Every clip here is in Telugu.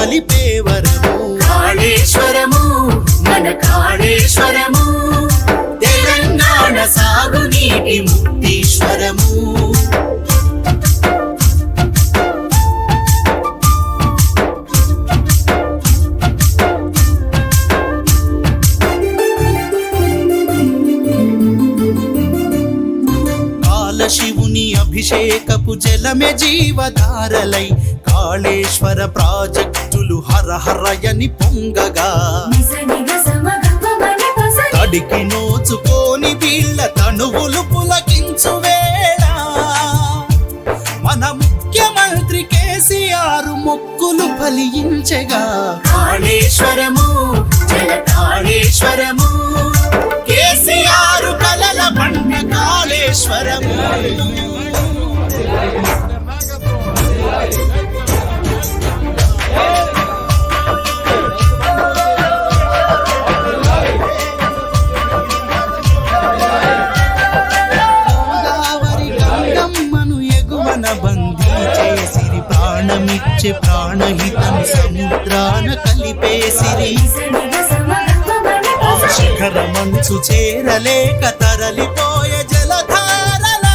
బలిపేవరము కాళేశ్వరము మన కాళేశ్వరము. తెలంగాణ సాగునీటి ముక్తీశ్వరము. శివుని అభిషేకపు జలమే జీవధారలై కాళేశ్వర ప్రాజెక్ట్ ప్రాజెక్టులు హరహరయని పొంగగా. తడికి నోచుకోని వీళ్ళ తనువులు పులకించు వేళ. మన ముఖ్యమంత్రి కేసీఆర్ మొక్కులు ఫలించగా. కాళేశ్వరము జల కాళేశ్వరము. కేసీఆర్ కలల పంట కాళేశ్వరము. మంచు చేరలేక తరలిపోయే జలధారలా.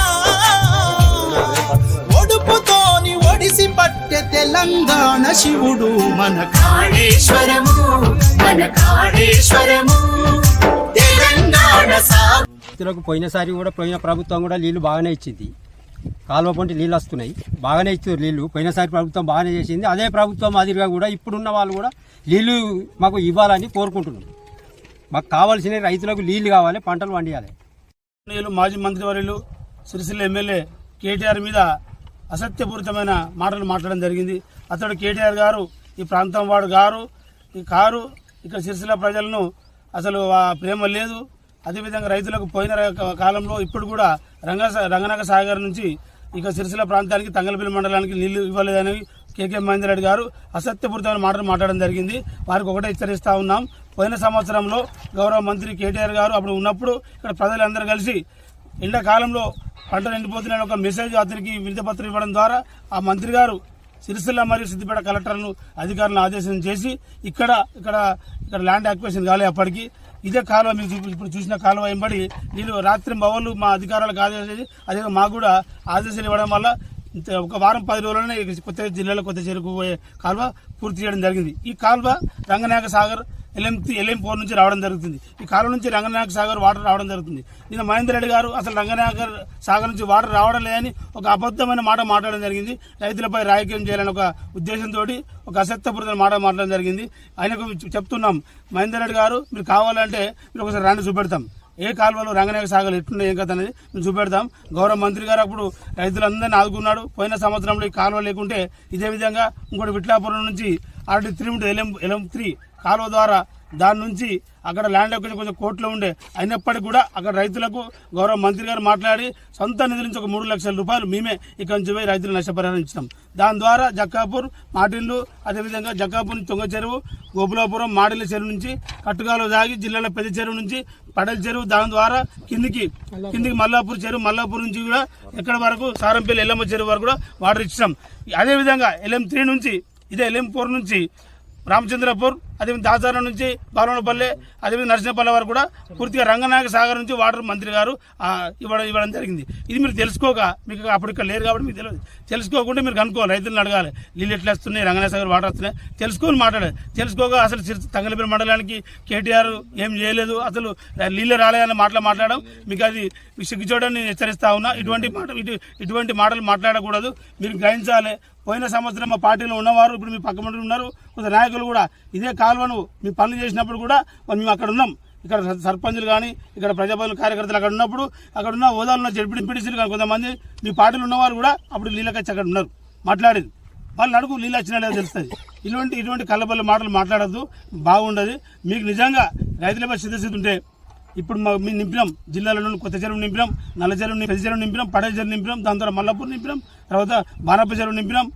ఒడుపుతోని ఒడిసి పట్టె తెలంగాణ శివుడు మన కాళేశ్వరము మన కాళేశ్వరము. తెలంగాణ సా రైతులకు పోయినసారి కూడా పోయిన ప్రభుత్వం కూడా నీళ్ళు బాగానే ఇచ్చింది. కాలువ పొంటి నీళ్ళు వస్తున్నాయి. బాగానే ఇచ్చారు నీళ్ళు పోయినసారి ప్రభుత్వం బాగానే చేసింది. అదే ప్రభుత్వం మాదిరిగా కూడా ఇప్పుడున్న వాళ్ళు కూడా నీళ్ళు మాకు ఇవ్వాలని కోరుకుంటున్నాం మాకు కావాల్సిన రైతులకు నీళ్ళు కావాలి పంటలు పండియాలి. నేను మాజీ మంత్రివర్యులు సిరిసిల్ల ఎమ్మెల్యే కేటీఆర్ మీద అసత్యపూరితమైన మాటలు మాట్లాడడం జరిగింది. అతడు కేటీఆర్ గారు ఈ ప్రాంతం వాడు గారు ఈ కారు ఇక్కడ సిరిసిల్ల ప్రజలను అసలు ప్రేమ లేదు. అదేవిధంగా రైతులకు పోయిన కాలంలో ఇప్పుడు కూడా రంగ రంగనాగ సాగర్ నుంచి ఇక సిరిసిల్ల ప్రాంతానికి తంగలపల్లి మండలానికి నీళ్ళు ఇవ్వలేదని కేకే మహేందర్ రెడ్డి గారు అసత్యపూరితమైన మాటలు మాట్లాడడం జరిగింది. వారికి ఒకటే హెచ్చరిస్తా ఉన్నాం. పోయిన సంవత్సరంలో గౌరవ మంత్రి కేటీఆర్ గారు అప్పుడు ఉన్నప్పుడు ఇక్కడ ప్రజలందరూ కలిసి ఎండాకాలంలో పంటలు ఎండిపోతున్నాయని ఒక మెసేజ్ అతనికి వినతిపత్రం ఇవ్వడం ద్వారా ఆ మంత్రి గారు సిరిసిల్ల మరియు సిద్దిపేట కలెక్టర్లను అధికారులను ఆదేశం చేసి ఇక్కడ ఇక్కడ ఇక్కడ ల్యాండ్ యాక్విజిషన్ కాలే అప్పటికి. ఇదే కాలువ మీకు చూపి- ఇప్పుడు చూసిన కాలువ వెంబడి నీళ్ళు రాత్రి బవళ్ళు మా అధికారులకు ఆదేశం అదే మాకు కూడా ఆదేశాలు ఇవ్వడం వల్ల ఒక వారం పది రోజుల్లోనే కొత్త జిల్లాలో కొత్త చెరుకు కాలువ పూర్తి చేయడం జరిగింది. ఈ కాలువ Ranganayaka Sagar LM LM four నుంచి రావడం జరుగుతుంది. ఈ కాలువ నుంచి రంగనాయక సాగర్ వాటర్ రావడం జరుగుతుంది. నిన్న మహేందర్ రెడ్డి గారు అసలు రంగనాయక సాగర్ నుంచి వాటర్ రావడం లేదని ఒక అబద్ధమైన మాట మాట్లాడడం జరిగింది. రైతులపై రాజకీయం చేయాలని ఒక ఉద్దేశంతో ఒక అసత్యపూరిత మాట మాట్లాడడం జరిగింది. ఆయనకు చెప్తున్నాం మహేందర్ రెడ్డి గారు మీరు కావాలంటే మీరు ఒకసారి రాండి చూపెడతాం. ఏ కాలువలు రంగనాయక సాగర్ ఎట్లున్నాయి ఏం కథ అనేది మేము చూపెడతాం. గౌరవ మంత్రి గారు అప్పుడు రైతులందరినీ ఆదుకున్నాడు. పోయిన సంవత్సరంలో ఈ కాలువ లేకుంటే ఇదే విధంగా ఇంకోటి విట్లాపురం నుంచి ఆర్టీ త్రీ ఉంటుంది ఎల్ఎం ఎల్ఎం త్రీ కాలువ ద్వారా దాని నుంచి అక్కడ ల్యాండ్ ఒకటి కొంచెం కోర్టులో ఉండే. అయినప్పటికీ కూడా అక్కడ రైతులకు గౌరవ మంత్రి గారు మాట్లాడి సొంత నిధుల నుంచి ఒక మూడు లక్షల రూపాయలు మేమే ఇక్కడ నుంచి పోయి రైతులు నష్టపరిహారం ఇచ్చినాం. దాని ద్వారా జక్కాపూర్ మాటిల్లు అదేవిధంగా జక్కాపూర్ నుంచి తొంగ చెరువు గోపులాపురం మాడిల్ల చెరువు నుంచి కట్టుగాలు దాగి జిల్లాలో పెద్ద చెరువు నుంచి పడల చెరువు దాని ద్వారా కిందికి కిందికి మల్లాపూర్ చెరువు మల్లాపూర్ నుంచి కూడా ఎక్కడ వరకు సారంపల్లి ఎల్లమ్మ చెరువు వరకు కూడా వాటర్ ఇచ్చినాం. అదేవిధంగా ఎల్ఎం త్రీ నుంచి ఇదే ఎలింపూర్ నుంచి రామచంద్రపూర్ అదేవిధంగా దాచారం నుంచి బాలవనపల్లె అదేవిధంగా నరసింహపల్లె వరకు కూడా పూర్తిగా రంగనాయక సాగర్ నుంచి వాటర్ మంత్రి గారు ఇవ్వడం ఇవ్వడం జరిగింది. ఇది మీరు తెలుసుకోక మీకు అప్పుడు ఇక్కడ లేరు కాబట్టి మీకు తెలియదు. తెలుసుకోకుండా మీరు కనుక్కోవాలి. రైతులను అడగాలి. నీళ్ళు ఎట్లా వస్తున్నాయి? రంగనాయక సాగర్ వాటర్ వస్తున్నాయి. తెలుసుకొని మాట్లాడాలి. తెలుసుకోక అసలు తంగలపల్లి మండలానికి కేటీఆర్ ఏం చేయలేదు. అసలు నీళ్ళు రాలేదని మాటలు మాట్లాడడం మీకు అది మీకు సిగ్గుచోడని హెచ్చరిస్తా ఉన్నా. ఇటువంటి మాట ఇటువంటి మాటలు మాట్లాడకూడదు. మీరు గ్రహించాలి. పోయిన సంవత్సరం మా పార్టీలో ఉన్నవారు ఇప్పుడు మీ పక్క ఉన్నారు. కొంత నాయకులు కూడా ఇదే కాలువను మీ పనులు చేసినప్పుడు కూడా మరి మేము అక్కడ ఉన్నాం. ఇక్కడ సర్పంచులు కానీ ఇక్కడ ప్రజాప్రతినిధుల కార్యకర్తలు అక్కడ ఉన్నప్పుడు అక్కడ ఉన్న హోదాలు ఉన్న జడ్పీ పిడిసీలు కానీ కొంతమంది మీ పార్టీలు ఉన్నవారు కూడా అప్పుడు నీళ్ళకచ్చి అక్కడ ఉన్నారు. మాట్లాడేది. వాళ్ళు అడుగు నీళ్ళు వచ్చినా లేదో తెలుస్తుంది. ఇటువంటి ఇటువంటి కళ్ళబల్ల మాటలు మాట్లాడద్దు. బాగుండదు. మీకు నిజంగా రైతులపై సిద్ధస్థితి ఉంటే ఇప్పుడు మా మేము నింపినాం. జిల్లాలో కొత్త చెరువు నింపినాం. నల్ల చెరువు పెద్ద చెరువు నింపినాం. పడవ చెరువు నింపినాం. దాని తర్వాత మల్లపూర్ నింపినాం. తర్వాత బానప్ప చెరువు నింపినాం.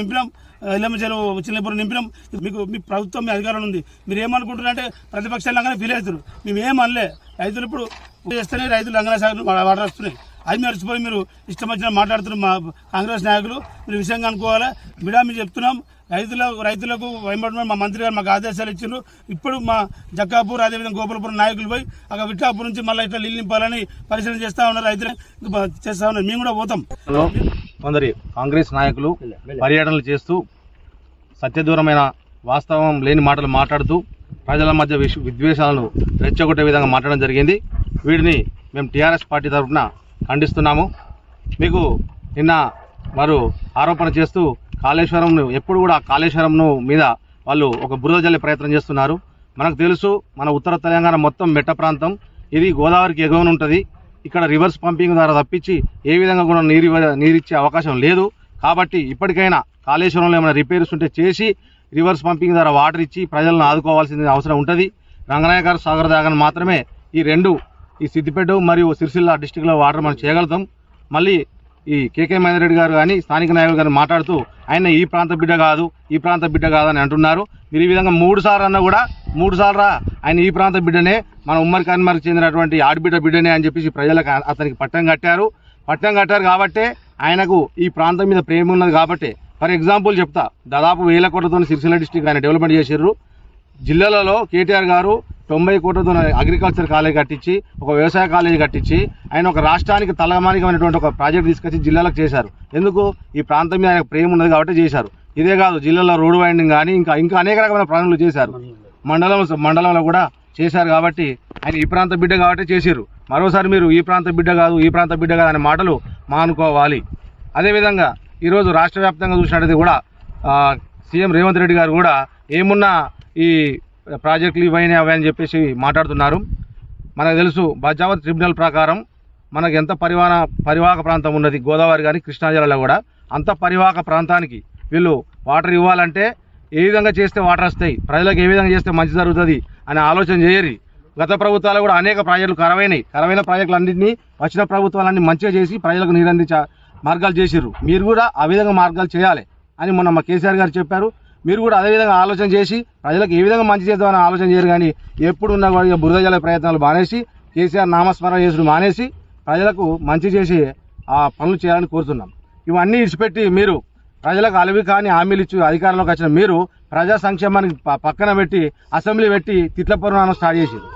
నింపినాం. ఎల్లమ్మ చెరువు చిన్నపురం నింపినాం. మీకు మీ ప్రభుత్వం మీ అధికారం ఉంది. మీరు ఏమనుకుంటున్నారంటే ప్రతిపక్షాలు లంగానే ఫీల్ అవుతారు మేము అనలే. రైతులు ఇప్పుడు చేస్తేనే రైతులు లంగన సాగు వాటర్ వస్తున్నాయి. అది మర్చిపోయి మీరు ఇష్టం వచ్చిన మాట్లాడుతున్నారు మా కాంగ్రెస్ నాయకులు. మీరు విషయంగా అనుకోవాలి బిడా మేము చెప్తున్నాం. రైతులకు రైతులకు వెంబడి మా మంత్రి గారు మాకు ఆదేశాలు ఇచ్చిండ్రు. ఇప్పుడు మా జక్కాపూర్ అదేవిధంగా గోపాలపురం నాయకులు పోయి అక్కడ విట్టాపూర్ నుంచి మళ్ళీ ఇట్లా నీళ్ళు నింపాలని పరిశీలన చేస్తా ఉన్నారు రైతులు. చేస్తా ఉన్నారు. మేము కూడా పోతాం. కొందరి కాంగ్రెస్ నాయకులు పర్యటనలు చేస్తూ సత్యదూరమైన వాస్తవం లేని మాటలు మాట్లాడుతూ ప్రజల మధ్య విష- విద్వేషాలను రెచ్చగొట్టే విధంగా మాట్లాడడం జరిగింది. వీటిని మేము టీఆర్ఎస్ పార్టీ తరఫున ఖండిస్తున్నాము. మీకు నిన్న వారు ఆరోపణ చేస్తూ కాళేశ్వరంను ఎప్పుడు కూడా కాళేశ్వరంను మీద వాళ్ళు ఒక బురద జల్లే ప్రయత్నం చేస్తున్నారు. మనకు తెలుసు మన ఉత్తర తెలంగాణ మొత్తం మెట్ట ప్రాంతం. ఇది గోదావరికి ఎగువన ఉంటుంది. ఇక్కడ రివర్స్ పంపింగ్ ద్వారా తప్పించి ఏ విధంగా కూడా నీరు ఇవ్వ- నీరిచ్చే అవకాశం లేదు. కాబట్టి ఇప్పటికైనా కాళేశ్వరంలో ఏమైనా రిపేర్స్ ఉంటే చేసి రివర్స్ పంపింగ్ ద్వారా వాటర్ ఇచ్చి ప్రజలను ఆదుకోవాల్సిన అవసరం ఉంటుంది. రంగనాయకర్ సాగర్ దాగన్ మాత్రమే ఈ రెండు ఈ సిద్దిపేట మరియు సిరిసిల్ల డిస్టిక్లో వాటర్ మనం చేయగలుగుతాం. మళ్ళీ ఈ కేకే మహేందర్ రెడ్డి గారు కానీ స్థానిక నాయకులు గారు మాట్లాడుతూ ఆయన ఈ ప్రాంత బిడ్డ కాదు ఈ ప్రాంత బిడ్డ కాదని అంటున్నారు. మీరు ఈ విధంగా మూడు సార్లు అన్నా కూడా మూడు సార్లు ఆయన ఈ ప్రాంత బిడ్డనే మన ఉమ్మడి కన్మరికి చెందినటువంటి ఆడబిడ్డ బిడ్డనే అని చెప్పేసి ప్రజలకు అతనికి పట్టం కట్టారు. పట్టం కట్టారు కాబట్టే ఆయనకు ఈ ప్రాంతం మీద ప్రేమ ఉన్నది కాబట్టి. ఫర్ ఎగ్జాంపుల్ చెప్తా దాదాపు వేల కోట్లతో సిరిసిల్ల డిస్టిక్ ఆయన డెవలప్మెంట్ చేసిర్రు. జిల్లాలలో కేటీఆర్ గారు తొంభై కోట్లతో అగ్రికల్చర్ కాలేజ్ కట్టించి ఒక వ్యవసాయ కాలేజ్ కట్టించి ఆయన ఒక రాష్ట్రానికి తలమానికమైనటువంటి ఒక ప్రాజెక్ట్ తీసుకొచ్చి జిల్లాలకు చేశారు. ఎందుకు? ఈ ప్రాంతం మీద ఆయన ప్రేమ ఉన్నది కాబట్టి చేశారు. ఇదే కాదు జిల్లాలో రోడ్ వైండింగ్ కానీ ఇంకా ఇంకా అనేక రకమైన ప్రాణులు చేశారు. మండలం మండలంలో కూడా చేశారు కాబట్టి ఆయన ఈ ప్రాంత బిడ్డ కాబట్టి చేశారు. మరోసారి మీరు ఈ ప్రాంత బిడ్డ కాదు ఈ ప్రాంత బిడ్డ కాదు అనే మాటలు మానుకోవాలి. అదేవిధంగా ఈరోజు రాష్ట్ర వ్యాప్తంగా చూసినట్టయితే కూడా సీఎం రేవంత్ రెడ్డి గారు కూడా ఏమున్నా ఈ ప్రాజెక్టులు ఇవైనా అవి అని చెప్పేసి మాట్లాడుతున్నారు. మనకు తెలుసు బజావత్ ట్రిబ్యునల్ ప్రకారం మనకు ఎంత పరివాహన పరివాహక ప్రాంతం ఉన్నది? గోదావరి కానీ కృష్ణా జిల్లాలో కూడా. అంత పరివాహక ప్రాంతానికి వీళ్ళు వాటర్ ఇవ్వాలంటే ఏ విధంగా చేస్తే వాటర్ వస్తాయి? ప్రజలకు ఏ విధంగా చేస్తే మంచి జరుగుతుంది అనే ఆలోచన చేయరు. గత ప్రభుత్వాలు కూడా అనేక ప్రాజెక్టులు కరవైనాయి కరవైన ప్రాజెక్టులు అన్నింటినీ వచ్చిన ప్రభుత్వాలన్నీ మంచిగా చేసి ప్రజలకు నీరందించ మార్గాలు చేసిర్రు. మీరు కూడా ఆ విధంగా మార్గాలు చేయాలి అని మొన్న మా కేసీఆర్ గారు చెప్పారు. మీరు కూడా అదే విధంగా ఆలోచన చేసి ప్రజలకు ఏ విధంగా మంచి చేద్దామని ఆలోచన చేయరు కానీ ఎప్పుడు ఉన్న బురద జల్లే ప్రయత్నాలు మానేసి కేసీఆర్ నామస్మరణ చేసుడు మానేసి ప్రజలకు మంచి చేసి ఆ పనులు చేయాలని కోరుతున్నాం. ఇవన్నీ ఇడిచిపెట్టి మీరు ప్రజలకు అలవి కాని హామీలు ఇచ్చి అధికారంలోకి వచ్చిన మీరు ప్రజా సంక్షేమానికి పక్కన పెట్టి అసెంబ్లీ పెట్టి తిట్ల పురాణం స్టార్ట్ చేశారు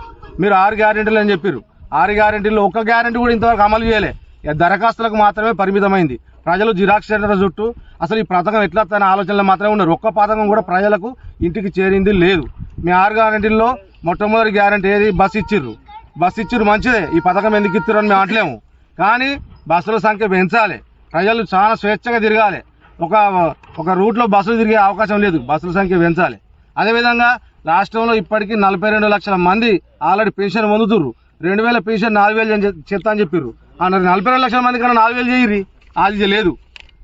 మీరు ఆరు గ్యారెంటీలు అని చెప్పారు ఆరు గ్యారెంటీలు ఒక్క గ్యారెంటీ కూడా ఇంతవరకు అమలు చేయలే. దరఖాస్తులకు మాత్రమే పరిమితమైంది. ప్రజలు జిరాక్స్ సెంటర్ చుట్టూ అసలు ఈ పథకం ఎట్లా తన ఆలోచనలు మాత్రమే ఉన్నారు. ఒక్క పథకం కూడా ప్రజలకు ఇంటికి చేరింది లేదు. మీ ఆరు గ్యారంటీల్లో మొట్టమొదటి గ్యారెంటీ ఏది? బస్ ఇచ్చిర్రు. బస్ ఇచ్చిర్రు మంచిదే. ఈ పథకం ఎందుకు ఇచ్చారు అని మేము అంటలేము కానీ బస్సుల సంఖ్య పెంచాలి. ప్రజలు చాలా స్వేచ్ఛగా తిరగాలి. ఒక ఒక రూట్లో బస్సులు తిరిగే అవకాశం లేదు. బస్సుల సంఖ్య పెంచాలి. అదేవిధంగా రాష్ట్రంలో ఇప్పటికీ నలభై రెండు లక్షల మంది ఆల్రెడీ పెన్షన్ పొందుతుర్రు. రెండు వేల పెన్షన్ నాలుగు వేలు అని చెప్తా అని చెప్పారు ఆ నలభై రెండు లక్షల మంది కన్నా నాలుగు వేలు చేయరి అది లేదు.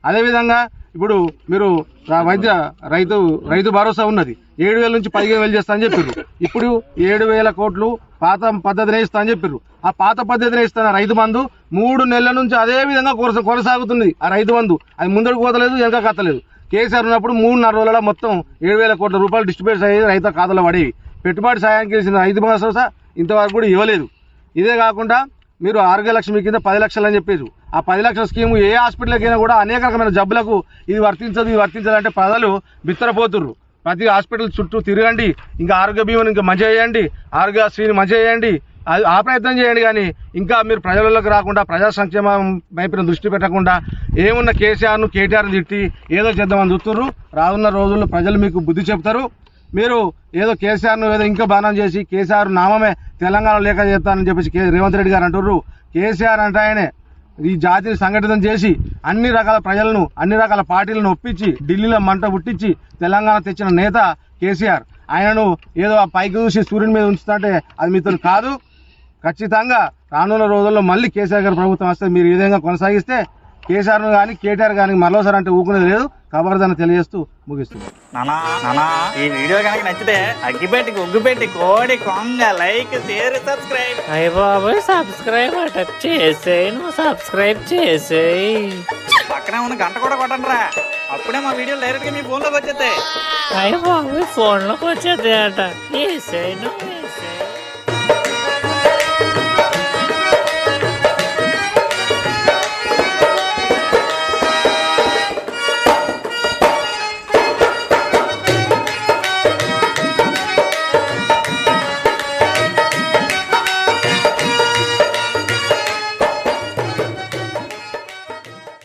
అదేవిధంగా ఇప్పుడు మీరు రా- వైద్య రైతు రైతు భరోసా ఉన్నది. ఏడు వేల నుంచి పదిహేను వేలు చేస్తా అని చెప్పారు ఇప్పుడు ఏడు వేల కోట్లు పాత పద్ధతినే ఇస్తా అని చెప్పారు ఆ పాత పద్ధతినే ఇస్తాను రైతు బంధు మూడు నెలల నుంచి అదే విధంగా కొరస కొనసాగుతుంది. ఆ రైతు బంధు అది ముందడుకు పోతలేదు వెనక కత్తలేదు. కేసీఆర్ ఉన్నప్పుడు మూడున్నర రోజుల మొత్తం ఏడు వేల కోట్ల రూపాయలు డిస్ట్రిబ్యూట్ అయ్యేది రైతు ఖాతాలో పడేవి. పెట్టుబడి సాయానికి ఇచ్చిన రైతు భరోసా ఇంతవరకు కూడా ఇవ్వలేదు. ఇదే కాకుండా మీరు ఆరోగ్య లక్ష్మి కింద పది లక్షలు అని చెప్పేసి. ఆ పది లక్షల స్కీము ఏ హాస్పిటల్కి అయినా కూడా అనేక రకమైన జబ్బులకు ఇది వర్తించదు ఇది వర్తించదు అంటే ప్రజలు బిత్తరపోతుర్రు. ప్రతి హాస్పిటల్ చుట్టూ తిరగండి ఇంకా ఆరోగ్య బీమాని ఇంకా మంచి చేయండి ఆరోగ్యశ్రీని మంచి చేయండి అది ఆ ప్రయత్నం చేయండి కానీ ఇంకా మీరు ప్రజలలోకి రాకుండా ప్రజా సంక్షేమం వైపున దృష్టి పెట్టకుండా ఏమున్న కేసీఆర్ను కేటీఆర్ను తిట్టి ఏదో చేద్దామని చూస్తున్నారు రానున్న రోజుల్లో ప్రజలు మీకు బుద్ధి చెప్తారు. మీరు ఏదో కేసీఆర్ను ఏదో ఇంకా బాణం చేసి కేసీఆర్ నామమే తెలంగాణ లేక చేస్తానని చెప్పేసి కే రేవంత్ రెడ్డి గారు అంటుర్రు. కేసీఆర్ అంటే ఆయనే. ఈ జాతిని సంఘటితం చేసి అన్ని రకాల ప్రజలను అన్ని రకాల పార్టీలను ఒప్పించి ఢిల్లీలో మంట పుట్టించి తెలంగాణ తెచ్చిన నేత కేసీఆర్. ఆయనను ఏదో ఆ పైకి చూసి సూర్యుని మీద ఉంచుతుంటే అది మీతో కాదు. ఖచ్చితంగా రానున్న రోజుల్లో మళ్ళీ కేసీఆర్ గారి ప్రభుత్వం వస్తే మీరు ఈ విధంగా కొనసాగిస్తే కేసీఆర్ను కానీ కేటీఆర్ కానీ మరోసారి అంటే ఊకునేది లేదు. ఖబర్దాన్ని తెలియజేస్తూ ముగిస్తుంది నానా నానా ఈ వీడియో కనుక నచ్చితే అగ్గిపెట్టి గుగ్గిపెట్టి కోడి కొంగ లైక్ షేర్ సబ్స్క్రైబ్. అయ్య బాబోయ్ సబ్స్క్రైబ్ అట చేసేయి నువ్వు సబ్స్క్రైబ్ చేసేయి. పక్కనే ఉన్న గంట కూడా కొట్టండి రా అప్పుడే మా వీడియో డైరెక్ట్గా మీ ఫోన్లోకి వచ్చేస్తాయి. అయ్య బాబోయ్ ఫోన్లోకి వచ్చేది అట చేసేయి నువ్వు.